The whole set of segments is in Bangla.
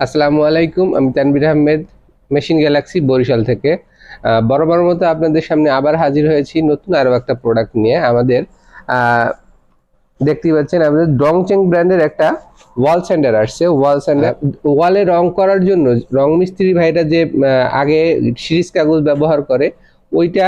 আসসালামু আলাইকুম আমি তানবির আহমেদ মেশিন গ্যালাক্সি বরিশাল থেকে। বরাবর মতো আপনাদের সামনে আবার হাজির হয়েছি নতুন আরও একটা প্রোডাক্ট নিয়ে। আমাদের আহ, দেখতেই পাচ্ছেন আমাদের ডংচেং ব্র্যান্ডের একটা ওয়াল স্যান্ডার আসছে। ওয়াল স্যান্ডার ওয়ালে রং করার জন্য রং মিস্ত্রি ভাইরা যে আগে সিরিজ কাগজ ব্যবহার করে ওইটা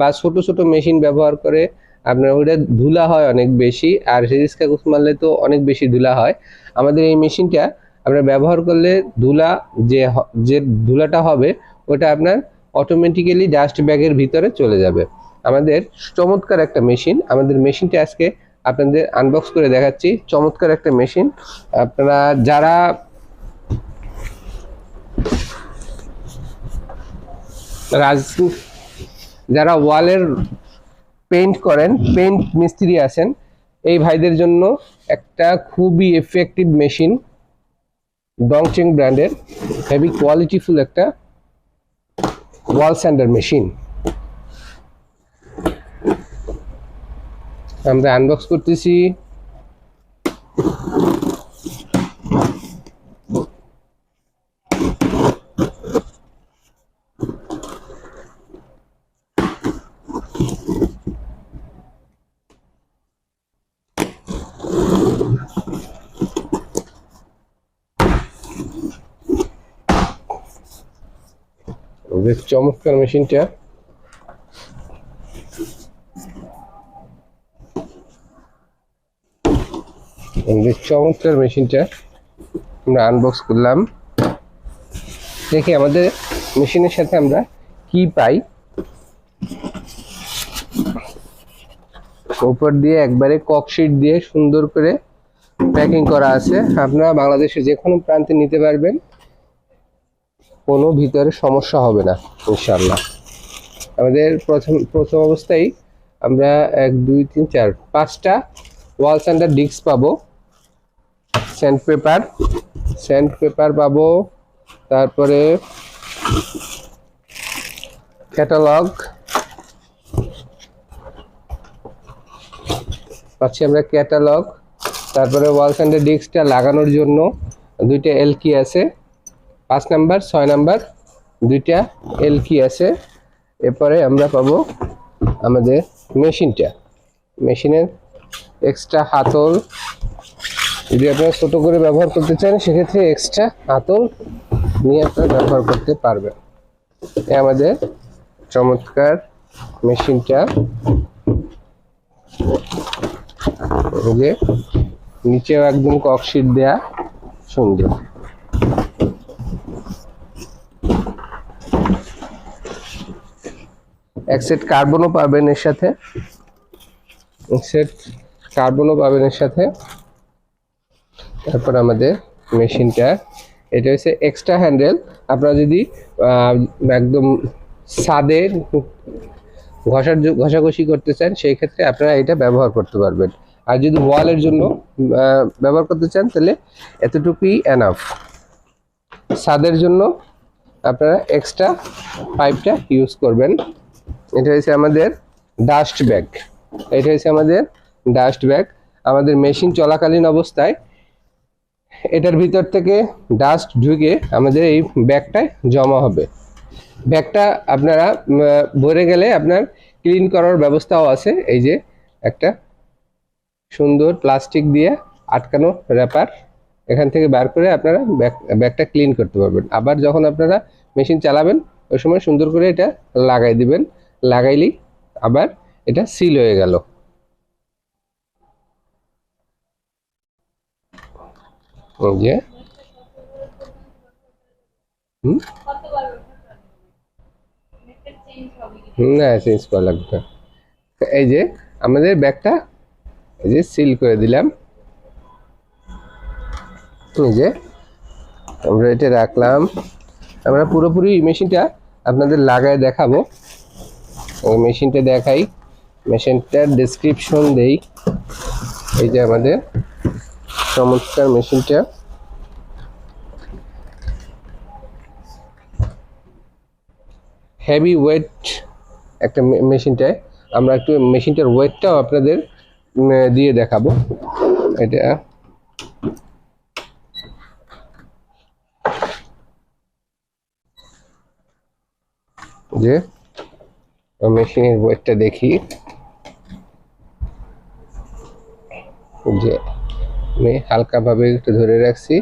বা ছোট ছোট মেশিন ব্যবহার করে আপনার ওইটা ধুলা হয় অনেক বেশি। আর সিরিজ কাগজ মারলে তো অনেক বেশি ধুলা হয়। আমাদের এই মেশিনটা আপনার ব্যবহার করলে ধুলা যে যে ধুলাটা হবে, ওটা আপনার অটোমেটিক্যালি ডাস্ট ব্যাগের ভিতরে চলে যাবে। আমাদের চমৎকার একটা মেশিন আমাদের মেশিনটা আজকে আপনাদের আনবক্স করে দেখাচ্ছি। চমৎকার একটা মেশিন আপনারা যারা রাজ, যারা ওয়ালের পেইন্ট করেন পেইন্ট মিস্ত্রি আছেন, এই ভাইদের জন্য একটা খুবই এফেক্টিভ মেশিন ডংচেং ব্র্যান্ডের হেভি কোয়ালিটিফুল একটা ওয়াল স্যান্ডার মেশিন আমরা আনবক্স করতেছি। বেশ চমৎকার মেশিনটা। বেশ চমৎকার মেশিনটা। আমরা আনবক্স করলাম। দেখি আমাদের মেশিনের সাথে আমরা কি পাই। উপর দিয়ে একবারে ককশিট দিয়ে সুন্দর করে প্যাকিং করা আছে। আপনারা বাংলাদেশের যে কোনো প্রান্তে নিতে পারবেন। কোনো ভিতরে সমস্যা হবে না ইনশাল্লাহ আমাদের প্রথম প্রথম অবস্থায় আমরা এক, দুই, তিন, চার, পাঁচটা ওয়াল স্যান্ডার ডিস্ক পাবো। স্যান্ড পেপার স্যান্ড পেপার পাবো। তারপরে ক্যাটালগ পাচ্ছি আমরা ক্যাটালগ তারপরে ওয়াল স্যান্ডার ডিস্কটা লাগানোর জন্য দুইটা এলকি আছে। পাঁচ নাম্বার, ছয় নাম্বার, দুইটা এল কি আছে। এরপরে আমরা পাবো আমাদের মেশিনটা মেশিনের এক্সট্রা হাতল। যদি আপনারা ছোটো করে ব্যবহার করতে চান, সেক্ষেত্রে এক্সট্রা হাতল নিয়ে আপনারা ব্যবহার করতে পারবেন। এ আমাদের চমৎকার মেশিনটা নিচেও একদম ককশিট দেয়া সুন্দর। এক সেট কার্বনও পাবেন এর সাথে। এক সেট কার্বনও পাবেন এর সাথে। তারপর আমাদের মেশিনটা, এটা হচ্ছে এক্সট্রা হ্যান্ডেল আপনারা যদি একদম সাদে ঘষার ঘষাঘষি করতে চান, সেই ক্ষেত্রে আপনারা এটা ব্যবহার করতে পারবেন। আর যদি ওয়ালের জন্য ব্যবহার করতে চান, তাহলে এতটুকুই এনাফ সাদের জন্য আপনারা এক্সট্রা পাইপটা ইউজ করবেন। এটা হচ্ছে আমাদের ডাস্ট ব্যাগ এটা হচ্ছে আমাদের ডাস্ট ব্যাগ আমাদের মেশিন চলাকালীন অবস্থায় এটার ভিতর থেকে ডাস্ট ঢুকে আমাদের এই ব্যাগটায় জমা হবে। ব্যাগটা আপনারা ভরে গেলে আপনার ক্লিন করার ব্যবস্থাও আছে। এই যে একটা সুন্দর প্লাস্টিক দিয়ে আটকানো র্যাপার এখান থেকে বার করে আপনারা ব্যাগ ব্যাগটা ক্লিন করতে পারবেন। আবার যখন আপনারা মেশিন চালাবেন, ওই সময় সুন্দর করে এটা লাগাই দিবেন। লাগাইলেই আবার এটা সিল হয়ে গেল। যে। না চেঞ্জ করা লাগবে এই যে, আমাদের ব্যাগটা এই যে সিল করে দিলাম। এই যে আমরা এটা রাখলাম। আমরা পুরোপুরি মেশিনটা আপনাদের লাগায় দেখাবো। মেশিনটা দেখাই। মেশিনটার ডেসক্রিপশন দেই। এই যে আমাদের চমৎকার মেশিনটা। হেভি ওয়েট একটা মেশিনটায়। আমরা একটু মেশিনটার ওয়েটটাও আপনাদের দিয়ে দেখাবো। এটা। যে মেশিনের ওয়েটটা দেখি। যে, আমি হালকাভাবে একটু ধরে রাখছি।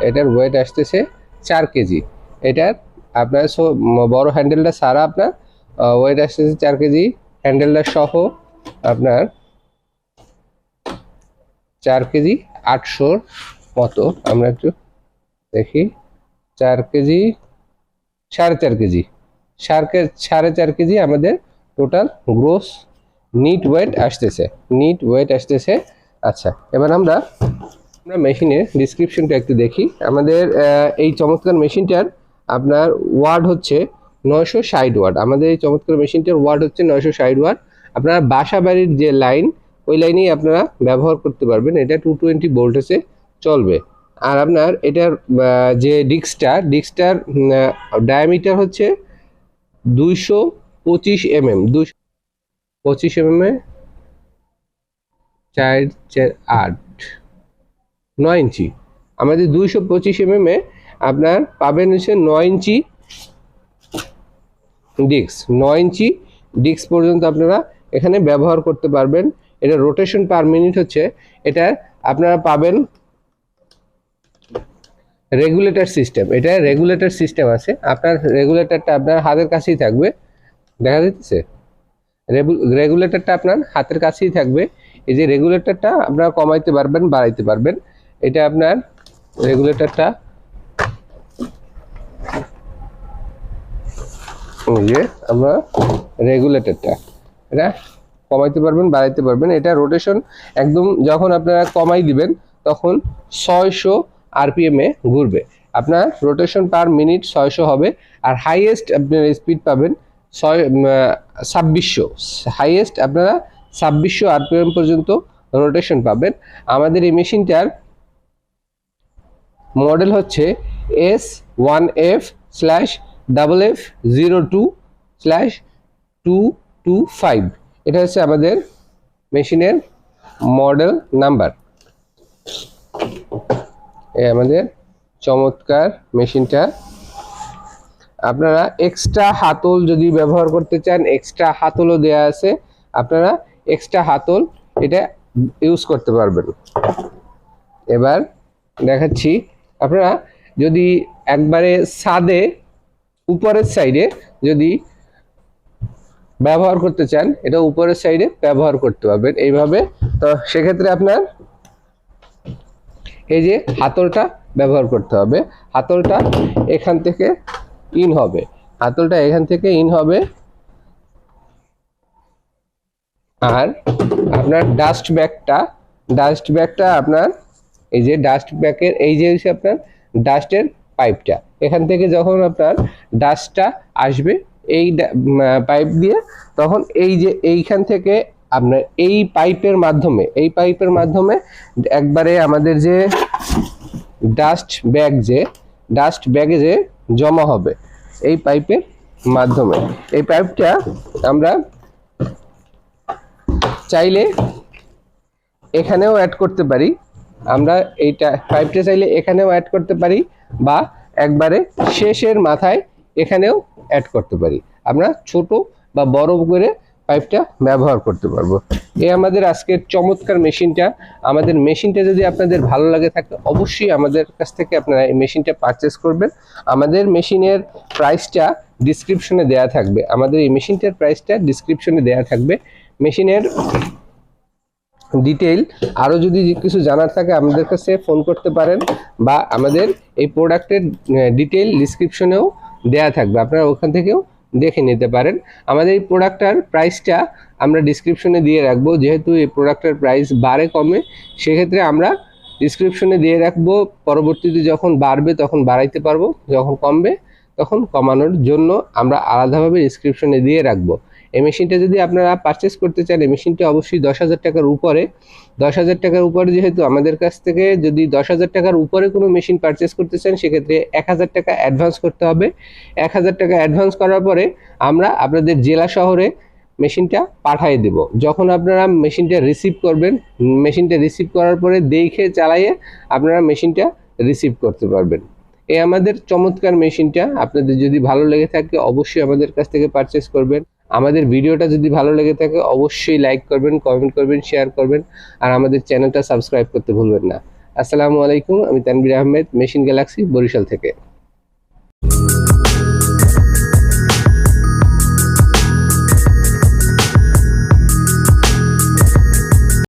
এটার ওয়েট আসতেছে চার কেজি। এটার আপনার বড় হ্যান্ডেলটা সারা আপনার ওয়েট আসতেছে চার কেজি। হ্যান্ডেলটা সহ আপনার চার কেজি আটশোর মতো। আমরা একটু দেখি। চার কেজি, সাড়ে চার কেজি। সাড়ে সাড়ে চার কেজি আমাদের টোটাল গ্রোস নিট ওয়েট আসতেছে। নিট ওয়েট আসতেছে। আচ্ছা এবার আমরা আমরা মেশিনের ডিসক্রিপশনটা একটু দেখি। আমাদের এই চমৎকার মেশিনটার আপনার ওয়ার্ড হচ্ছে নয়শো ষাট ওয়ার্ড আমাদের এই চমৎকার মেশিনটার ওয়ার্ড হচ্ছে নয়শো ষাট ওয়ার্ড আপনারা বাসা বাড়ির যে লাইন ওই লাইনেই আপনারা ব্যবহার করতে পারবেন। এটা টু টোয়েন্টি ভোল্টেজে চলবে। আর আপনার এটার যে ডিস্কটা ডিস্কটার ডায়ামিটার হচ্ছে দুইশো পঁচিশ এম এম পঁচিশ এম এ চার চার আট, নয় ইঞ্চি। আমাদের দুইশো পঁচিশ এম এম এ আপনার পাবেন হচ্ছে নয় ইঞ্চি ডিস্ক নয় ইঞ্চি ডিস্ক পর্যন্ত আপনারা এখানে ব্যবহার করতে পারবেন। এটা রোটেশন পার মিনিট হচ্ছে, এটা আপনারা পাবেন রেগুলেটর সিস্টেম এটা রেগুলেটর সিস্টেম আছে। আপনার রেগুলেটরটা আপনার হাতের কাছেই থাকবে। দেখা যাচ্ছে? রেগুলেটরটা আপনার হাতের কাছেই থাকবে। এই যে রেগুলেটরটা আপনারা কমাইতে পারবেন, বাড়াইতে পারবেন। এটা আপনার রেগুলেটরটা আমরা রেগুলেটরটা এটা কমাইতে পারবেন, বাড়াইতে পারবেন। এটা রোটেশন একদম যখন আপনারা কমাই দিবেন, তখন ছয়শো আরপিএম ঘুরবে। আপনার রোটেশন পার মিনিট ছয়শো হবে, আর হাইয়েস্ট আপনার স্পিড পাবেন ছয় ছাব্বিশশো। হাইয়েস্ট আপনারা ছাব্বিশশো আরপিএম পর্যন্ত রোটেশন পাবেন। আমাদের এই মেশিনটার মডেল হচ্ছে S one F slash double F zero two slash two two five এটা হচ্ছে আমাদের মেশিনের মডেল নাম্বার। এই আমাদের চমৎকার মেশিনটা। আপনারা এক্সট্রা হাতল যদি ব্যবহার করতে চান এক্সট্রা হাতলও দেয়া আছে। আপনারা এক্সট্রা হাতল এটা ইউজ করতে পারবেন। এবার দেখাচ্ছি, আপনারা যদি একবারে ছাদে, উপরের সাইডে যদি ব্যবহার করতে চান, এটা উপরের সাইডে ব্যবহার করতে পারবেন। এইভাবে তো সেক্ষেত্রে আপনার এই যে হাতলটা ব্যবহার করতে হবে। হাতলটা এখান থেকে ইন হবে। হাতলটা এখান থেকে ইন হবে। আর আপনার ডাস্ট ব্যাগটা ডাস্ট ব্যাগটা আপনার এই যে ডাস্ট ব্যাগের এই যে হচ্ছে আপনার ডাস্টের পাইপটা এখান থেকে যখন আপনার ডাস্টটা আসবে এই পাইপ দিয়ে তখন এই যে এইখান থেকে আপনার এই পাইপের মাধ্যমে, এই পাইপের মাধ্যমে একবারে আমাদের যে ডাস্ট ব্যাগ যে ডাস্ট ব্যাগে যে জমা হবে এই পাইপের মাধ্যমে। এই পাইপটা আমরা চাইলে এখানেও অ্যাড করতে পারি। আমরা এইটা পাইপটা চাইলে এখানেও অ্যাড করতে পারি বা একবারে শেষের মাথায় এখানেও অ্যাড করতে পারি। আমরা ছোট বা বড় করে পাইপটা ব্যবহার করতে পারব। এই আমাদের আজকের চমৎকার মেশিনটা আমাদের মেশিনটা যদি আপনাদের ভালো লাগে থাকে, অবশ্যই আমাদের কাছ থেকে আপনারা এই মেশিনটা পারচেস করবেন। আমাদের মেশিনের প্রাইসটা ডিসক্রিপশনে দেয়া থাকবে। আমাদের এই মেশিনটার প্রাইসটা ডিসক্রিপশনে দেয়া থাকবে। মেশিনের ডিটেইল আরও যদি কিছু জানার থাকে, আমাদের কাছে ফোন করতে পারেন বা আমাদের এই প্রোডাক্টের ডিটেইল ডিসক্রিপশনেও দেয়া থাকবে। আপনারা ওখান থেকেও দেখে নিতে পারেন। আমাদের এই প্রোডাক্টটার প্রাইসটা আমরা ডিসক্রিপশনে দিয়ে রাখব। যেহেতু এই প্রোডাক্টের প্রাইস বাড়ে কমে, সেক্ষেত্রে আমরা ডিসক্রিপশনে দিয়ে রাখব। পরবর্তীতে যখন বাড়বে তখন বাড়াইতে পারব। যখন কমবে তখন কমানোর জন্য আমরা আলাদাভাবে ডিসক্রিপশনে দিয়ে রাখব। এই মেশিনটা যদি আপনারা পারচেস করতে চান, এই মেশিনটা অবশ্যই দশ হাজার টাকার উপরে। দশ হাজার টাকার উপরে যেহেতু আমাদের কাছ থেকে যদি দশ হাজার টাকার উপরে কোনো মেশিন পারচেস করতে চান, সেক্ষেত্রে এক হাজার টাকা অ্যাডভান্স করতে হবে। এক হাজার টাকা অ্যাডভান্স করার পরে আমরা আপনাদের জেলা শহরে মেশিনটা পাঠিয়ে দেব। যখন আপনারা মেশিনটা রিসিভ করবেন মেশিনটা রিসিভ করার পরে দেখে চালাইয়ে আপনারা মেশিনটা রিসিভ করতে পারবেন। এই আমাদের চমৎকার মেশিনটা আপনাদের যদি ভালো লেগে থাকে, অবশ্যই আমাদের কাছ থেকে পারচেস করবেন। আমাদের ভিডিওটা যদি ভালো লেগে থাকে, অবশ্যই লাইক করবেন কমেন্ট করবেন শেয়ার করবেন, আর আমাদের চ্যানেলটা সাবস্ক্রাইব করতে ভুলবেন না। আসসালামু আলাইকুম, আমি তানবির আহমেদ মেশিন গ্যালাক্সি বরিশাল থেকে।